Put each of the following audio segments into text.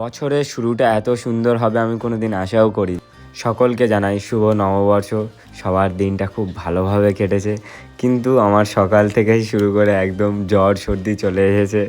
বছরের শুরুটা এত সুন্দর হবে আমি কোনো দিন আশাও করি সকলকে জানাই শুভ নববর্ষ। সবার দিনটা খুব ভালোভাবে কেটেছে। কিন্তু আমার সকাল থেকেই শুরু করে একদম জ্বর সর্দি চলে এসেছে।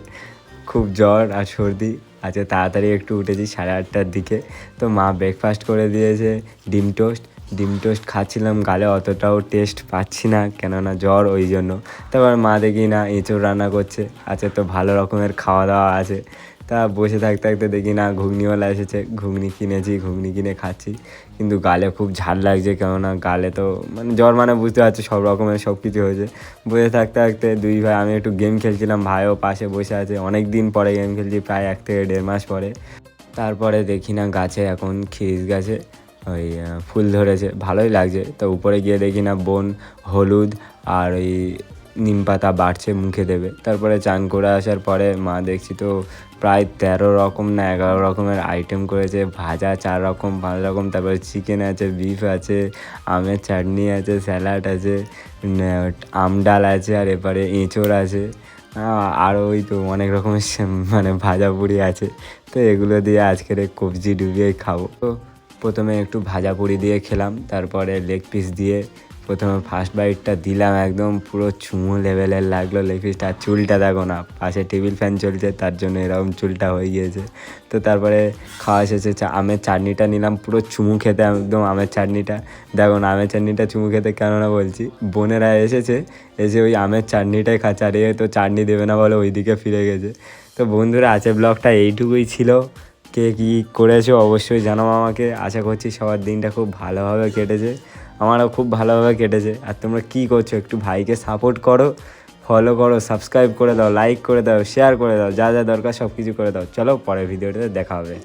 খুব জ্বর আর সর্দি। আজকে তাড়াতাড়ি একটু উঠেছি সাড়ে আটটার দিকে। তো মা ব্রেকফাস্ট করে দিয়েছে, ডিম টোস্ট। ডিম টোস্ট খাচ্ছিলাম, গালে অতটাও টেস্ট পাচ্ছি না, কেননা জ্বর ওই জন্য। তারপর মা দেখি না, এঁচোড় রান্না করছে। আজকে তো ভালো রকমের খাওয়া দাওয়া আছে। তা বসে থাকতে থাকতে দেখি, না, ঘুগনিওয়ালা এসেছে। ঘুগনি কিনেছি, ঘুগনি কিনে খাচ্ছি। কিন্তু গালে খুব ঝাল লাগছে, কেননা গালে তো মানে জ্বর মানে বুঝতে পারছি, সব রকমের সব কিছু হয়েছে। বসে থাকতে থাকতে দুই ভাই, আমি একটু গেম খেলছিলাম, ভাইও পাশে বসে আছে। অনেক দিন পরে গেম খেলছি, প্রায় এক থেকে দেড় মাস পরে। তারপরে দেখি, না, গাছে এখন খিরিস গাছে, ওই ফুল ধরেছে, ভালোই লাগছে। তো উপরে গিয়ে দেখি, না, বোন হলুদ আর ওই নিম পাতা বাড়ছে মুখে দেবে। তারপরে চান করে আসার পরে মা দেখছি তো প্রায় তেরো রকম না এগারো রকমের আইটেম করেছে। ভাজা চার রকম, পাঁচ রকম, তারপরে চিকেন আছে বিফ আছে, আমের চাটনি আছে স্যালাড আছে ন- আম ডাল আছে, আর এবারে এঁচোড় আছে। আর ওই তো অনেক রকমের মানে ভাজা পুরি আছে। তো এগুলো দিয়ে আজকের কবজি ডুবিয়ে খাব। তো প্রথমে একটু ভাজা পুরি দিয়ে খেলাম, তারপরে লেগ পিস দিয়ে প্রথমে ফার্স্ট বাইটটা দিলাম, একদম পুরো চুমো লেভেলের লাগল লেগ পিসটা আর চুলটা দেখো না, পাশে টেবিল ফ্যান চলছে, তার জন্য এরকম চুলটা হয়ে গিয়েছে। তো তারপরে খাওয়া শেষে আমের চাটনিটা নিলাম, পুরো চুমু খেতে একদম আমের চাটনিটা। দেখো না, আমের চাটনিটা চুমু খেতে কেন না বলছি, বোনেরা এসেছে, এসে ওই আমের চাটনিটাই খাচ্ছে, আর তো চাটনি দেবে না বলে ওইদিকে ফিরে গেছে। তো বন্ধুরা আছে ব্লগটা এইটুকুই ছিল। কে কী করেছ অবশ্যই জানাও আমাকে। আশা করছি সবার দিনটা খুব ভালোভাবে কেটেছে। আমারও খুব ভালোভাবে কেটেছে। আর তোমরা কী করছ? একটু ভাইকে সাপোর্ট করো ফলো করো সাবস্ক্রাইব করে দাও লাইক করে দাও শেয়ার করে দাও, যা যা দরকার সব কিছু করে দাও। চলো পরের ভিডিওটাতে দেখা হবে।